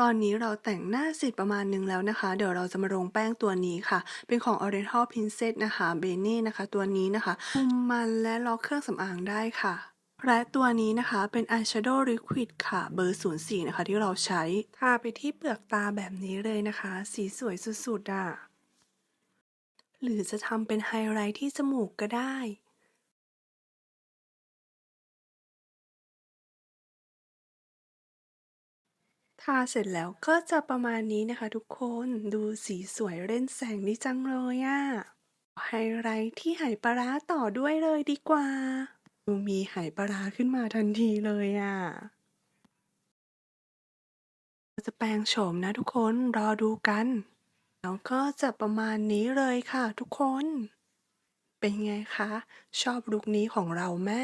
ตอนนี้เราแต่งหน้าเสร็จประมาณหนึ่งแล้วนะคะ เดี๋ยวเราจะมาลงแป้งตัวนี้ค่ะ เป็นของ Oriental Princess นะคะเบเน่นะคะ ตัวนี้นะคะคุมมันและล็อกเครื่องสำอางได้ค่ะ และตัวนี้นะคะเป็น Eyeshadow Liquid ค่ะ เบอร์ 04 นะคะ ที่เราใช้ทาไปที่เปลือกตาแบบนี้เลยนะคะ สีสวยสุดๆอะ หรือจะทำเป็นไฮไลท์ที่จมูกก็ได้ ทาเสร็จแล้วก็จะประมาณนี้นะคะทุกคน ดูสีสวยเล่นแสงดีจังเลยอะไฮไลท์ที่ไหปลาร้าต่อด้วยเลยดีกว่า ดูมีไหปลาร้าขึ้นมาทันทีเลยอะจะแปลงโฉมนะทุกคน รอดูกัน แล้วก็จะประมาณนี้เลยค่ะทุกคน เป็นไงคะ ชอบลุคนี้ของเราแม่